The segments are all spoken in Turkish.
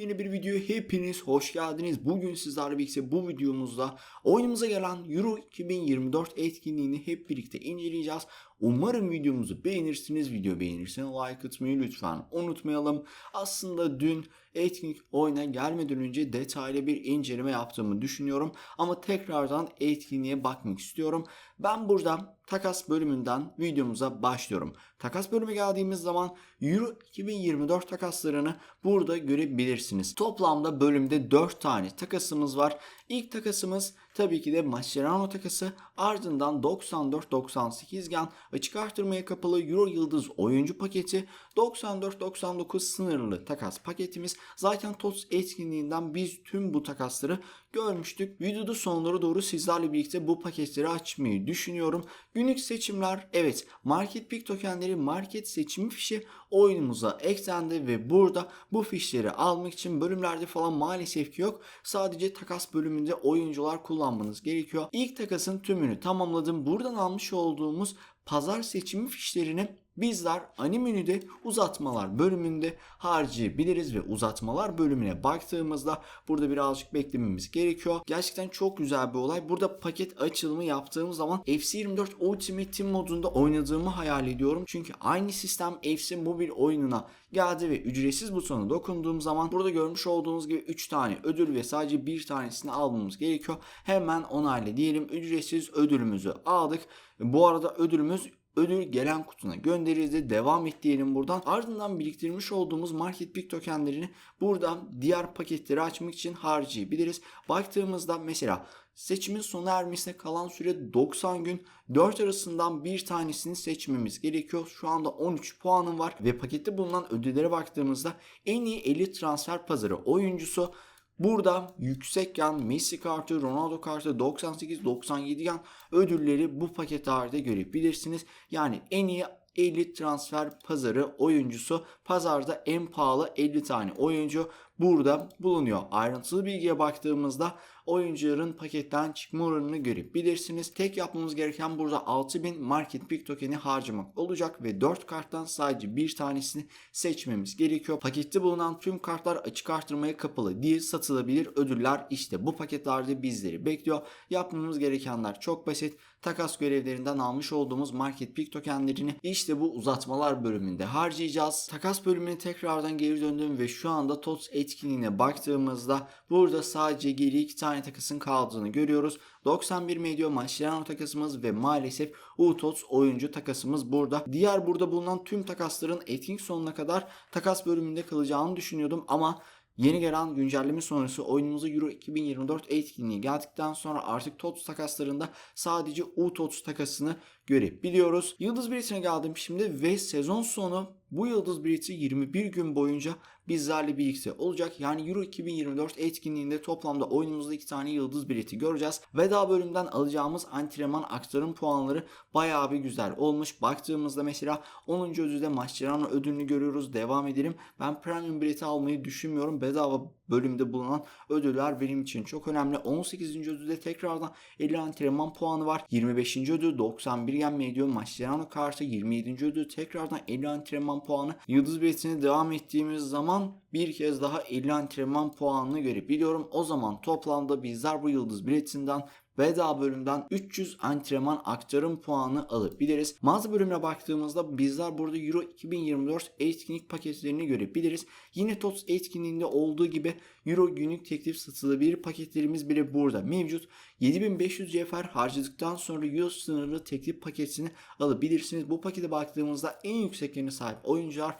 Yepyeni bir video hepiniz hoş geldiniz. Bugün sizlerle birlikte bu videomuzda oyunumuza gelen Euro 2024 etkinliğini hep birlikte inceleyeceğiz. Umarım videomuzu beğenirsiniz. Video beğenirseniz like atmayı lütfen unutmayalım. Aslında dün etkinlik oyuna gelmeden önce detaylı bir inceleme yaptığımı düşünüyorum. Ama tekrardan etkinliğe bakmak istiyorum. Ben burada takas bölümünden videomuza başlıyorum. Takas bölümü geldiğimiz zaman Euro 2024 takaslarını burada görebilirsiniz. Toplamda bölümde 4 tane takasımız var. İlk takasımız tabii ki de Mascherano takası. Ardından 94-98 gen açık artırmaya kapalı Euro Yıldız oyuncu paketi. 94-99 sınırlı takas paketimiz. Zaten TOTS etkinliğinden biz tüm bu takasları görmüştük. Videoda sonlara doğru sizlerle birlikte bu paketleri açmayı düşünüyorum. Günlük seçimler evet market pick tokenleri market seçimi fişi oyunumuza eklendi ve burada bu fişleri almak için bölümlerde falan maalesef ki yok. Sadece takas bölümünde oyuncular kullanmanız gerekiyor. İlk takasın tümünü tamamladım. Buradan almış olduğumuz pazar seçimi fişlerini bizler animenüde uzatmalar bölümünde harcayabiliriz ve uzatmalar bölümüne baktığımızda burada birazcık beklememiz gerekiyor. Gerçekten çok güzel bir olay. Burada paket açılımı yaptığım zaman FC24 Ultimate Team modunda oynadığımı hayal ediyorum. Çünkü aynı sistem FC mobil oyununa geldi ve ücretsiz butona dokunduğum zaman burada görmüş olduğunuz gibi 3 tane ödül ve sadece bir tanesini almamız gerekiyor. Hemen onayla diyelim. Ücretsiz ödülümüzü aldık. Bu arada ödülümüz ödül gelen kutuna gönderildi. Devam et diyelim buradan. Ardından biriktirmiş olduğumuz market pick tokenlerini buradan diğer paketleri açmak için harcayabiliriz. Baktığımızda mesela seçimin sona ermesine kalan süre 90 gün. 4 arasından bir tanesini seçmemiz gerekiyor. Şu anda 13 puanım var ve pakette bulunan ödüllere baktığımızda en iyi 50 transfer pazarı oyuncusu Burada yüksek yan Messi kartı, Ronaldo kartı, 98-97 yan ödülleri bu paketlerde görebilirsiniz. Yani en iyi 50 transfer pazarı oyuncusu pazarda en pahalı 50 tane oyuncu burada bulunuyor. Ayrıntılı bilgiye baktığımızda oyuncuların paketten çıkma oranını görebilirsiniz. Tek yapmamız gereken burada 6000 market pick tokeni harcamak olacak ve 4 karttan sadece bir tanesini seçmemiz gerekiyor. Pakette bulunan tüm kartlar açık artırmaya kapalı değil satılabilir ödüller işte bu paketlerde bizleri bekliyor. Yapmamız gerekenler çok basit. Takas görevlerinden almış olduğumuz market pick tokenlerini işte bu uzatmalar bölümünde harcayacağız. Takas bölümüne tekrardan geri döndüm ve şu anda TOTS etkinliğine baktığımızda burada sadece geri iki tane takasın kaldığını görüyoruz. 91 Medio Mascherano takasımız ve maalesef UTOTS oyuncu takasımız burada. Diğer burada bulunan tüm takasların etkinlik sonuna kadar takas bölümünde kalacağını düşünüyordum ama Yeni gelen güncelleme sonrası oyunumuza Euro 2024 etkinliği geldikten sonra artık TOTS takaslarında sadece U-TOTS takasını görebiliyoruz. Yıldız biletine geldim şimdi ve sezon sonu bu Yıldız bileti 21 gün boyunca bizlerle birlikte olacak. Yani Euro 2024 etkinliğinde toplamda oyunumuzda 2 tane Yıldız bileti göreceğiz. Veda bölümünden alacağımız antrenman aktarım puanları bayağı bir güzel olmuş. Baktığımızda mesela 10. ödülde Mascherano ödülünü görüyoruz. Devam edelim. Ben premium bileti almayı düşünmüyorum. Bedava bölümde bulunan ödüller benim için çok önemli. 18. ödülde tekrardan 50 antrenman puanı var. 25. ödül 91 yenme ediyor. Mascherano kartı 27. ödül tekrardan 50 antrenman puanı. Yıldız biletine devam ettiğimiz zaman bir kez daha 50 antrenman puanını görebiliyorum. O zaman toplamda bizler bu yıldız biletinden veda bölümden 300 antrenman aktarım puanı alabiliriz. Mağaza bölümüne baktığımızda bizler burada Euro 2024 etkinlik paketlerini görebiliriz. Yine TOTS etkinliğinde olduğu gibi Euro günlük teklif satılabilir paketlerimiz bile burada mevcut. 7500 cevher harcadıktan sonra Euro sınırlı teklif paketini alabilirsiniz. Bu pakete baktığımızda en yükseklerine sahip oyuncular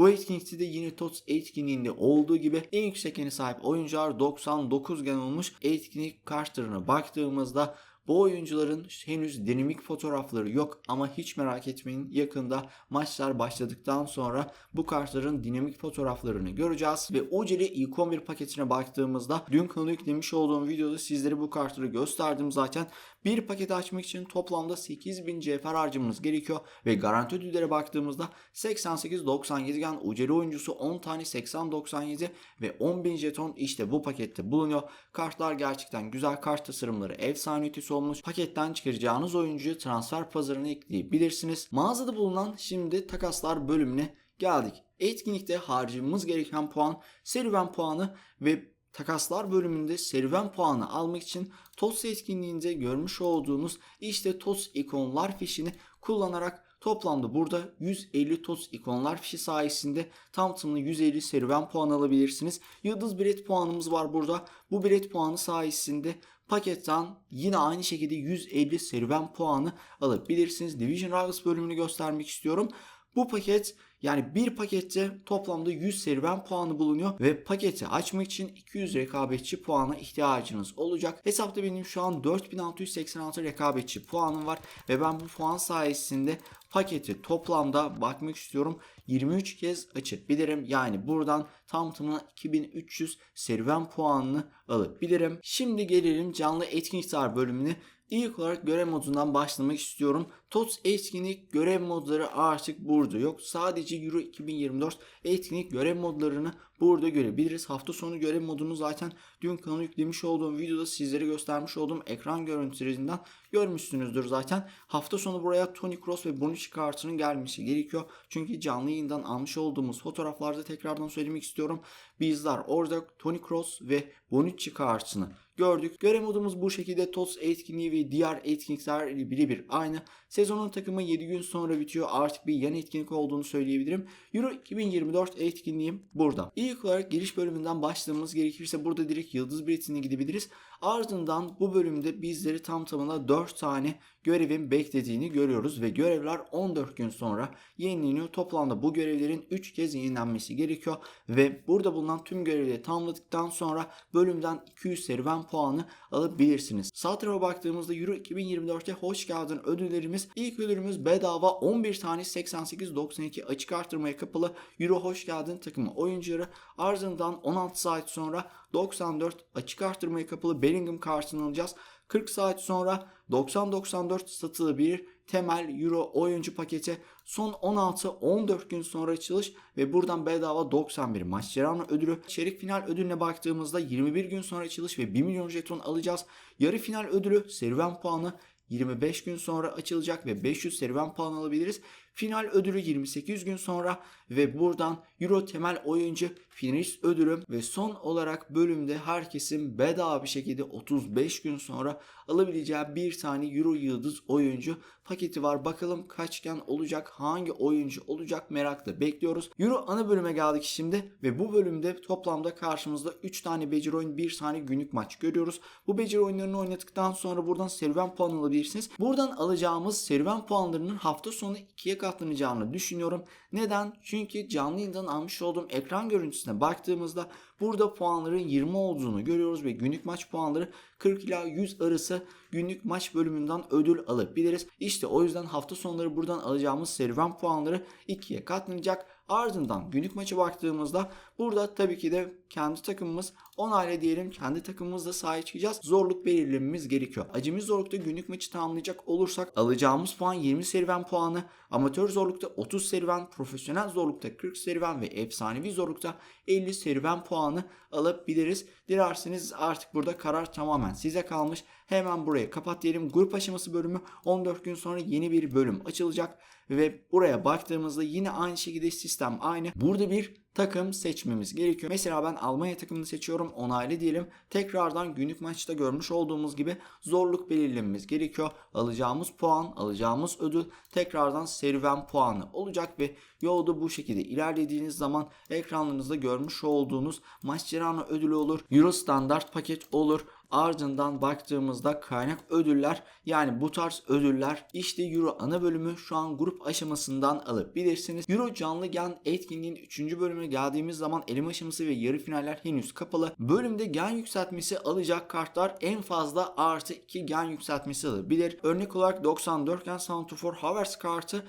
bu etkinlikte de yine TOTS etkinliğinde olduğu gibi en yüksek eni sahip oyuncular 99 gen olmuş. Etkinlik kartlarına baktığımızda bu oyuncuların henüz dinamik fotoğrafları yok ama hiç merak etmeyin yakında maçlar başladıktan sonra bu kartların dinamik fotoğraflarını göreceğiz ve Ojeli ilk 11 paketine baktığımızda dün kanalı yüklemiş olduğum videoda sizlere bu kartları gösterdim zaten. Bir paketi açmak için toplamda 8000 cevher harcamamız gerekiyor ve garanti ödüllere baktığımızda 88-97 gen Ujeli oyuncusu 10 tane 80-97 ve 10.000 jeton işte bu pakette bulunuyor. Kartlar gerçekten güzel kart tasarımları efsane ötesi olmuş. Paketten çıkaracağınız oyuncuyu transfer pazarına ekleyebilirsiniz. Mağazada bulunan şimdi takaslar bölümüne geldik. etkinlikte harcamamız gereken puan serüven puanı ve takaslar bölümünde serüven puanı almak için TOTS etkinliğinde görmüş olduğunuz işte TOTS ikonlar fişini kullanarak Toplamda burada 150 TOTS ikonlar fişi sayesinde tam tamına 150 serüven puan alabilirsiniz. Yıldız bilet puanımız var burada. Bu bilet puanı sayesinde paketten yine aynı şekilde 150 serüven puanı alabilirsiniz. Division Rivals bölümünü göstermek istiyorum. Bu paket yani bir pakette toplamda 100 serüven puanı bulunuyor ve paketi açmak için 200 rekabetçi puana ihtiyacınız olacak. Hesapta benim şu an 4686 rekabetçi puanım var ve ben bu puan sayesinde paketi toplamda bakmak istiyorum 23 kez açabilirim. Yani buradan tam tamına 2300 serüven puanını alabilirim. Şimdi gelelim canlı etkinlikler bölümüne. İlk olarak görev modundan başlamak istiyorum. TOTS etkinlik görev modları artık burada yok. Sadece Euro 2024 etkinlik görev modlarını burada görebiliriz. Hafta sonu görev modunu zaten dün kanala yüklemiş olduğum videoda sizlere göstermiş olduğum ekran görüntülerinden görmüşsünüzdür zaten. Hafta sonu buraya Tony Cross ve Bonucci kartının gelmesi gerekiyor. Çünkü canlı yayından almış olduğumuz fotoğraflarda tekrardan söylemek istiyorum. Bizler orada Tony Cross ve Bonucci kartını gördük. Görev modumuz bu şekilde TOTS etkinliği ve diğer etkinlikler birebir aynı. Sezonun takımı 7 gün sonra bitiyor. Artık bir yan etkinlik olduğunu söyleyebilirim. Euro 2024 etkinliğim burada. İlk olarak giriş bölümünden başlamamız gerekirse burada direkt Yıldız Biletine gidebiliriz. Ardından bu bölümde bizleri tam tamına 4 tane görevin beklediğini görüyoruz ve görevler 14 gün sonra yenileniyor. Toplamda bu görevlerin 3 kez yenilenmesi gerekiyor ve burada bulunan tüm görevleri tamamladıktan sonra bölümden 200 serüven puanı alabilirsiniz. Sağ baktığımızda Euro 2024'te hoş geldin ödüllerimiz. İlk ödülümüz bedava 11 tane 88-92 açık artırmaya kapalı Euro hoş geldin takımı oyuncuları. Ardından 16 saat sonra 94 açık artırmaya kapalı Bellingham kartını alacağız. 40 saat sonra 90-94 satılabilir temel euro oyuncu paketi son 16-14 gün sonra açılış ve buradan bedava 91 maç Cerrah'ın ödülü. Çeyrek final ödülüne baktığımızda 21 gün sonra açılış ve 1 milyon jeton alacağız. Yarı final ödülü serüven puanı 25 gün sonra açılacak ve 500 serüven puan alabiliriz. Final ödülü 28 gün sonra ve buradan Euro temel oyuncu finalist ödülü ve son olarak bölümde herkesin bedava bir şekilde 35 gün sonra alabileceği bir tane Euro yıldız oyuncu paketi var. Bakalım kaçgen olacak, hangi oyuncu olacak merakla bekliyoruz. Euro ana bölüme geldik şimdi ve bu bölümde toplamda karşımızda 3 tane beceri oyun, 1 tane günlük maç görüyoruz. Bu beceri oyunlarını oynadıktan sonra buradan serüven puan alabilirsiniz. Buradan alacağımız serüven puanlarının hafta sonu 2'ye katlanacağını düşünüyorum. Neden? Çünkü canlı yayından almış olduğum ekran görüntüsüne baktığımızda burada puanların 20 olduğunu görüyoruz ve günlük maç puanları 40 ila 100 arası günlük maç bölümünden ödül alabiliriz. İşte o yüzden hafta sonları buradan alacağımız serüven puanları 2'ye katlanacak. Ardından günlük maça baktığımızda burada tabii ki de kendi takımımız 10 aile diyelim kendi takımımızla sahip çıkacağız. Zorluk belirlememiz gerekiyor. Acemi zorlukta günlük maçı tamamlayacak olursak alacağımız puan 20 serüven puanı. Amatör zorlukta 30 serüven, profesyonel zorlukta 40 serüven ve efsanevi zorlukta 50 serüven puanı alabiliriz. Dilerseniz artık burada karar tamamen size kalmış. Hemen buraya kapat diyelim. Grup aşaması bölümü 14 gün sonra yeni bir bölüm açılacak. Ve buraya baktığımızda yine aynı şekilde sistem aynı. Burada bir takım seçmemiz gerekiyor. Mesela ben Almanya takımını seçiyorum. Onaylı diyelim. Tekrardan günlük maçta görmüş olduğumuz gibi zorluk belirlememiz gerekiyor. Alacağımız puan, alacağımız ödül tekrardan serüven puanı olacak ve yolda bu şekilde ilerlediğiniz zaman ekranlarınızda görmüş olduğunuz Mascherano ödülü olur. Euro standart paket olur. Ardından baktığımızda kaynak ödüller yani bu tarz ödüller işte Euro ana bölümü şu an grup aşamasından alabilirsiniz. Euro canlı gen etkinliğin 3. bölümüne geldiğimiz zaman elim aşaması ve yarı finaller henüz kapalı. Bölümde gen yükseltmesi alacak kartlar en fazla artı 2 gen yükseltmesi alabilir. Örnek olarak 94 gen Santofor Havers kartı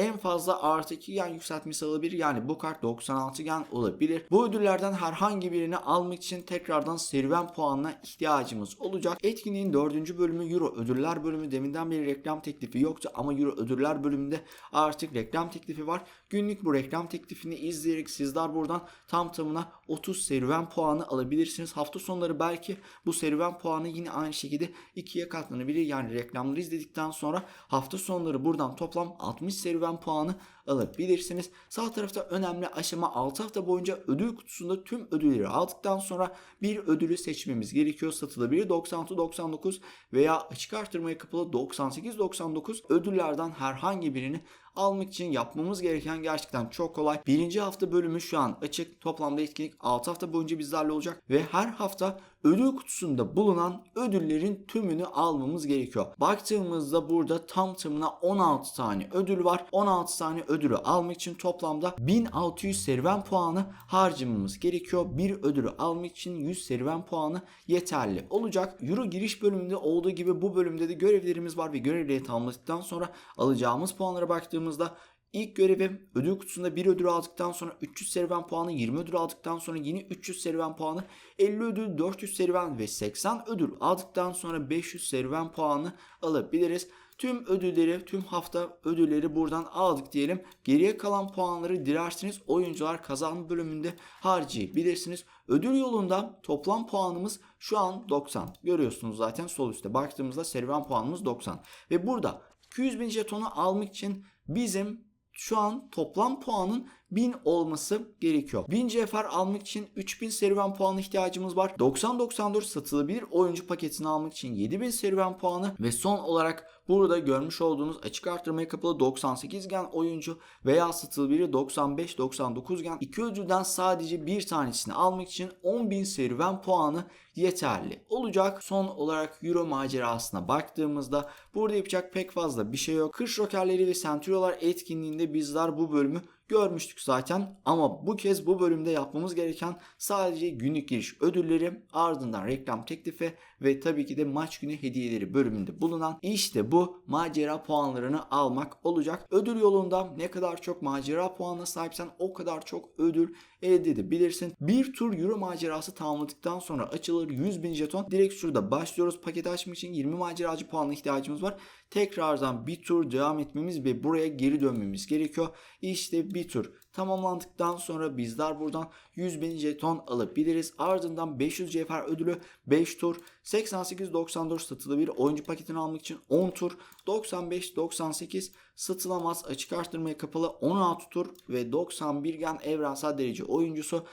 en fazla artı 2 gen yükseltmesi alabilir. Yani bu kart 96 gen olabilir. Bu ödüllerden herhangi birini almak için tekrardan serüven puanına ihtiyacımız olacak. Etkinliğin 4. bölümü Euro ödüller bölümü. Deminden beri reklam teklifi yoktu ama Euro ödüller bölümünde artık reklam teklifi var. Günlük bu reklam teklifini izleyerek sizler buradan tam tamına 30 serüven puanı alabilirsiniz. Hafta sonları belki bu serüven puanı yine aynı şekilde ikiye katlanabilir. Yani reklamları izledikten sonra hafta sonları buradan toplam 60 serüven puanı alabilirsiniz. Sağ tarafta önemli aşama 6 hafta boyunca ödül kutusunda tüm ödülleri aldıktan sonra bir ödülü seçmemiz gerekiyor. Satılabilir 96-99 veya açık artırmaya kapalı 98-99 ödüllerden herhangi birini almak için yapmamız gereken gerçekten çok kolay. Birinci hafta bölümü şu an açık. Toplamda etkinlik 6 hafta boyunca bizlerle olacak ve her hafta ödül kutusunda bulunan ödüllerin tümünü almamız gerekiyor. Baktığımızda burada tam tamına 16 tane ödül var. 16 tane ödülü almak için toplamda 1600 serüven puanı harcamamız gerekiyor. Bir ödülü almak için 100 serüven puanı yeterli olacak. Euro giriş bölümünde olduğu gibi bu bölümde de görevlerimiz var ve görevleri tamamladıktan sonra alacağımız puanlara baktığımızda İlk görevim ödül kutusunda bir ödül aldıktan sonra 300 serüven puanı, 20 ödül aldıktan sonra yine 300 serüven puanı, 50 ödül, 400 serüven ve 80 ödül aldıktan sonra 500 serüven puanı alabiliriz. Tüm ödülleri, tüm hafta ödülleri buradan aldık diyelim. Geriye kalan puanları dilerseniz oyuncular kazan bölümünde harcayabilirsiniz. Ödül yolunda toplam puanımız şu an 90. Görüyorsunuz zaten sol üstte baktığımızda serüven puanımız 90. Ve burada 200 bin jetonu almak için bizim şu an toplam puanın 1000 olması gerekiyor. 1000 cevher almak için 3000 serüven puanı ihtiyacımız var. 90-94 satılabilir oyuncu paketini almak için 7000 serüven puanı ve son olarak burada görmüş olduğunuz açık artırmaya kapalı 98 gen oyuncu veya satılabilir 95-99 gen iki ödülden sadece bir tanesini almak için 10.000 serüven puanı yeterli olacak. Son olarak Euro macerasına baktığımızda burada yapacak pek fazla bir şey yok. Kış rokerleri ve Centuriolar etkinliğinde bizler bu bölümü görmüştük zaten ama bu kez bu bölümde yapmamız gereken sadece günlük giriş ödülleri ardından reklam teklifi ve tabii ki de maç günü hediyeleri bölümünde bulunan işte bu macera puanlarını almak olacak. Ödül yolunda ne kadar çok macera puanına sahipsen o kadar çok ödül elde edebilirsin. Bir tur Euro macerası tamamladıktan sonra açılır 100 bin jeton. Direkt şurada başlıyoruz. Paketi açmak için 20 maceracı puanına ihtiyacımız var. Tekrardan bir tur devam etmemiz ve buraya geri dönmemiz gerekiyor. İşte bir tur tamamlandıktan sonra bizler buradan 100 bin jeton alabiliriz. Ardından 500 cevher ödülü 5 tur 88-94 satılabilir. Oyuncu paketini almak için 10 tur 95-98 satılamaz açık arttırmaya kapalı 16 tur ve 91 gen evrensel derece oyuncusu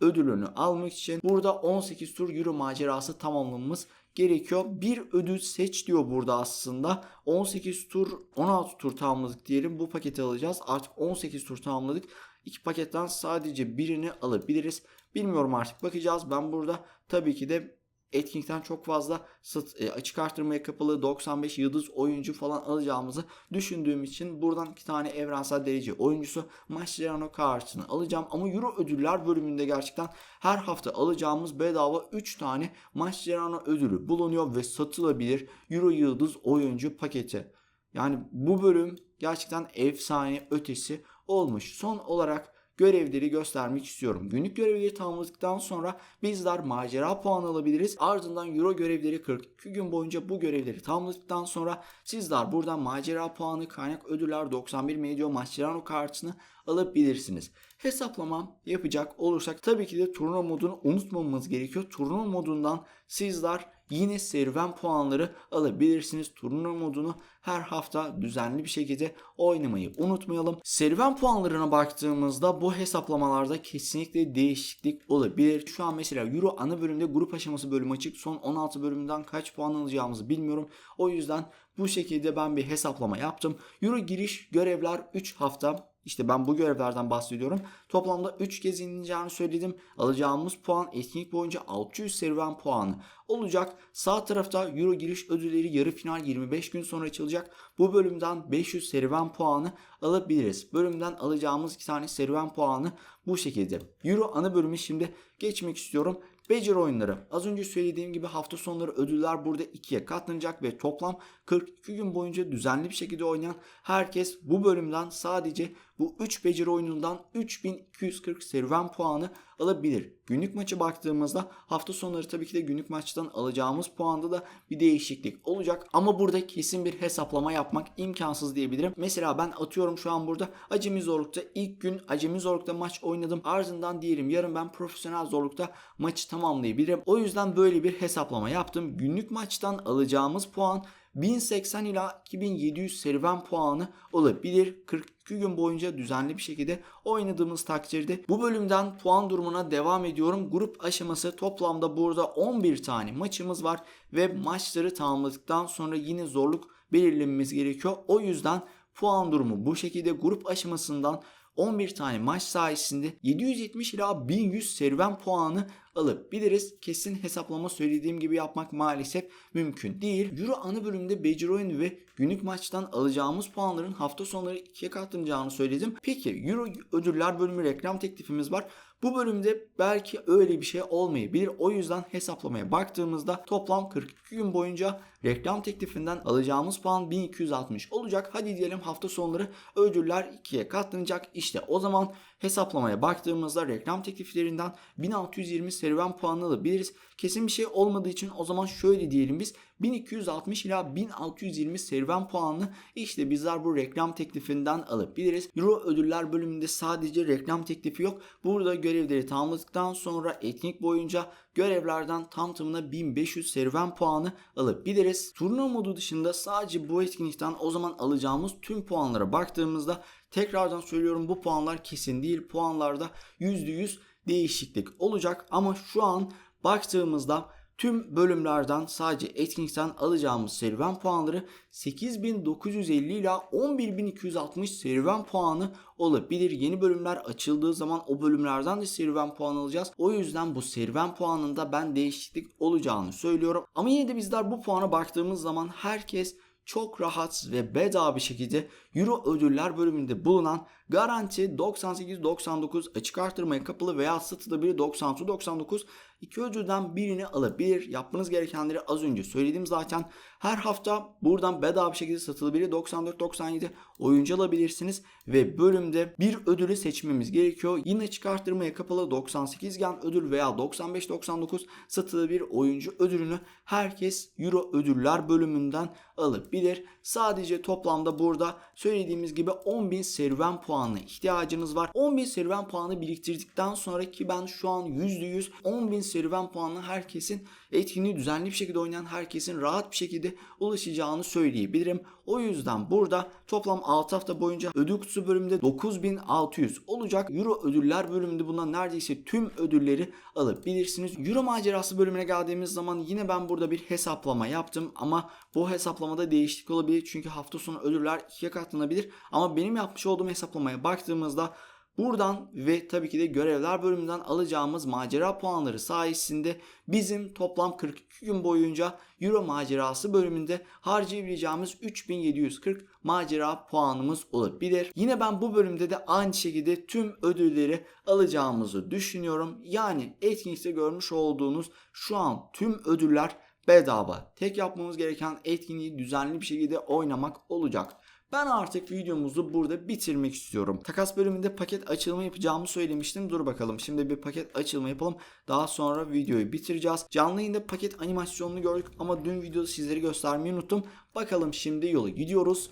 ödülünü almak için burada 18 tur Euro macerası tamamlamamız gerekiyor. Bir ödül seç diyor burada aslında. 18 tur 16 tur tamamladık diyelim. Bu paketi alacağız. Artık 18 tur tamamladık. İki paketten sadece birini alabiliriz. Bilmiyorum artık bakacağız. Ben burada tabii ki de etkinlikten çok fazla sat, e, açık artırmaya kapalı 95 yıldız oyuncu falan alacağımızı düşündüğüm için buradan iki tane evrensel derece oyuncusu Mascherano kartını alacağım. Ama Euro ödüller bölümünde gerçekten her hafta alacağımız bedava 3 tane Mascherano ödülü bulunuyor ve satılabilir Euro yıldız oyuncu paketi. Yani bu bölüm gerçekten efsane ötesi olmuş. Son olarak görevleri göstermek istiyorum. Günlük görevleri tamamladıktan sonra bizler macera puanı alabiliriz. Ardından euro görevleri 42 gün boyunca bu görevleri tamamladıktan sonra sizler buradan macera puanı, kaynak ödüller, 91 Medio Mascherano kartını alabilirsiniz. Hesaplama yapacak olursak tabii ki de turnuva modunu unutmamamız gerekiyor. Turnuva modundan sizler yine serüven puanları alabilirsiniz. Turnuva modunu her hafta düzenli bir şekilde oynamayı unutmayalım. Serüven puanlarına baktığımızda bu hesaplamalarda kesinlikle değişiklik olabilir. Şu an mesela Euro ana bölümde grup aşaması bölümü açık. Son 16 bölümden kaç puan alacağımızı bilmiyorum. O yüzden bu şekilde ben bir hesaplama yaptım. Euro giriş görevler 3 hafta işte ben bu görevlerden bahsediyorum. Toplamda 3 kez ineceğini söyledim. Alacağımız puan etkinlik boyunca 600 serüven puanı olacak. Sağ tarafta Euro giriş ödülleri yarı final 25 gün sonra açılacak. Bu bölümden 500 serüven puanı alabiliriz. Bölümden alacağımız 2 tane serüven puanı bu şekilde. Euro ana bölümü şimdi geçmek istiyorum. Beceri oyunları. Az önce söylediğim gibi hafta sonları ödüller burada ikiye katlanacak ve toplam 42 gün boyunca düzenli bir şekilde oynayan herkes bu bölümden sadece bu 3 beceri oyunundan 3240 serüven puanı alabilir. Günlük maçı baktığımızda hafta sonları tabii ki de günlük maçtan alacağımız puanda da bir değişiklik olacak. Ama burada kesin bir hesaplama yapmak imkansız diyebilirim. Mesela ben atıyorum şu an burada acemi zorlukta ilk gün acemi zorlukta maç oynadım. Ardından diyelim yarın ben profesyonel zorlukta maçı tamamlayabilirim. O yüzden böyle bir hesaplama yaptım. Günlük maçtan alacağımız puan 1080 ila 2700 serüven puanı olabilir. 42 gün boyunca düzenli bir şekilde oynadığımız takdirde bu bölümden puan durumuna devam ediyorum. Grup aşaması toplamda burada 11 tane maçımız var ve maçları tamamladıktan sonra yine zorluk belirlememiz gerekiyor. O yüzden puan durumu bu şekilde grup aşamasından 11 tane maç sayesinde 770 ila 1100 serüven puanı alıp biliriz. Kesin hesaplama söylediğim gibi yapmak maalesef mümkün değil. Euro ana bölümde beceri oyunu ve günlük maçtan alacağımız puanların hafta sonları ikiye katlanacağını söyledim. Peki Euro ödüller bölümü reklam teklifimiz var. Bu bölümde belki öyle bir şey olmayabilir. O yüzden hesaplamaya baktığımızda toplam 42 gün boyunca reklam teklifinden alacağımız puan 1260 olacak. Hadi diyelim hafta sonları ödüller ikiye katlanacak. İşte o zaman hesaplamaya baktığımızda reklam tekliflerinden 1620 serüven puanı alabiliriz. Kesin bir şey olmadığı için o zaman şöyle diyelim biz 1260 ila 1620 serüven puanını işte bizler bu reklam teklifinden alabiliriz. Euro ödüller bölümünde sadece reklam teklifi yok. Burada görevleri tamamladıktan sonra etkinlik boyunca görevlerden tam tamına 1500 serüven puanı alabiliriz. Turnuva modu dışında sadece bu etkinlikten o zaman alacağımız tüm puanlara baktığımızda tekrardan söylüyorum bu puanlar kesin değil. Puanlarda %100 değişiklik olacak ama şu an baktığımızda tüm bölümlerden sadece etkinlikten alacağımız serüven puanları 8950 ila 11260 serüven puanı olabilir. Yeni bölümler açıldığı zaman o bölümlerden de serüven puan alacağız. O yüzden bu serüven puanında ben değişiklik olacağını söylüyorum. Ama yine de bizler bu puana baktığımız zaman herkes çok rahat ve bedava bir şekilde Euro ödüller bölümünde bulunan garanti 98-99 açık artırmaya kapalı veya satılabilir 96-99 iki ödülden birini alabilir. Yapmanız gerekenleri az önce söyledim zaten. Her hafta buradan bedava bir şekilde satılabilir 94-97 oyuncu alabilirsiniz ve bölümde bir ödülü seçmemiz gerekiyor. Yine çıkarttırmaya kapalı 98 gen ödül veya 95-99 satılabilir oyuncu ödülünü herkes Euro ödüller bölümünden alabilir. Sadece toplamda burada söylediğimiz gibi 10.000 serüven puanına ihtiyacınız var. 10.000 serüven puanı biriktirdikten sonra ki ben şu an %100 10.000 serüven puanı herkesin etkinliği düzenli bir şekilde oynayan herkesin rahat bir şekilde ulaşacağını söyleyebilirim. O yüzden burada toplam 6 hafta boyunca ödül kutusu bölümünde 9600 olacak. Euro ödüller bölümünde bundan neredeyse tüm ödülleri alabilirsiniz. Euro macerası bölümüne geldiğimiz zaman yine ben burada bir hesaplama yaptım ama bu hesaplamada değişiklik olabilir çünkü hafta sonu ödüller ikiye katlanabilir ama benim yapmış olduğum hesaplamaya baktığımızda Buradan ve tabii ki de görevler bölümünden alacağımız macera puanları sayesinde bizim toplam 42 gün boyunca Euro macerası bölümünde harcayabileceğimiz 3740 macera puanımız olabilir. Yine ben bu bölümde de aynı şekilde tüm ödülleri alacağımızı düşünüyorum. Yani etkinlikte görmüş olduğunuz şu an tüm ödüller bedava. Tek yapmamız gereken etkinliği düzenli bir şekilde oynamak olacak. Ben artık videomuzu burada bitirmek istiyorum. Takas bölümünde paket açılımı yapacağımı söylemiştim. Dur bakalım şimdi bir paket açılımı yapalım. Daha sonra videoyu bitireceğiz. Canlı yayında paket animasyonunu gördük ama dün videoda sizlere göstermeyi unuttum. Bakalım şimdi yola gidiyoruz.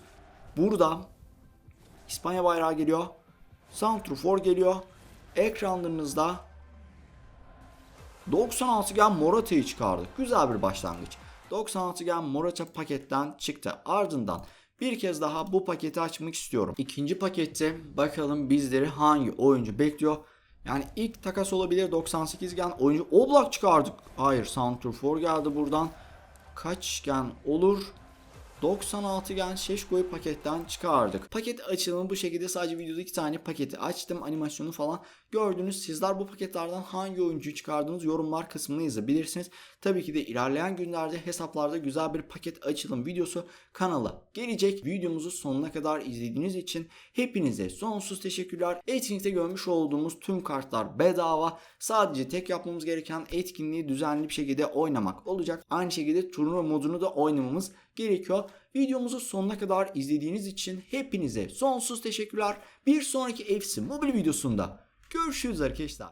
Burada İspanya bayrağı geliyor. Santrofor geliyor. Ekranlarınızda 96 gen Morata'yı çıkardık. Güzel bir başlangıç. 96 gen Morata paketten çıktı. Ardından bir kez daha bu paketi açmak istiyorum. İkinci pakette bakalım bizleri hangi oyuncu bekliyor. Yani ilk takas olabilir 98 gen oyuncu Oblak çıkardık. Hayır Santrfor geldi buradan. Kaç gen olur? 96 gen Şeşko'yu paketten çıkardık. Paket açılımı bu şekilde sadece videoda iki tane paketi açtım. Animasyonu falan gördünüz. Sizler bu paketlerden hangi oyuncuyu çıkardığınız yorumlar kısmına yazabilirsiniz. Tabii ki de ilerleyen günlerde hesaplarda güzel bir paket açılım videosu kanala gelecek. Videomuzu sonuna kadar izlediğiniz için hepinize sonsuz teşekkürler. Etkinlikte görmüş olduğumuz tüm kartlar bedava. Sadece tek yapmamız gereken etkinliği düzenli bir şekilde oynamak olacak. Aynı şekilde turnuva modunu da oynamamız gerekiyor. Videomuzu sonuna kadar izlediğiniz için hepinize sonsuz teşekkürler. Bir sonraki FC mobil videosunda görüşürüz arkadaşlar.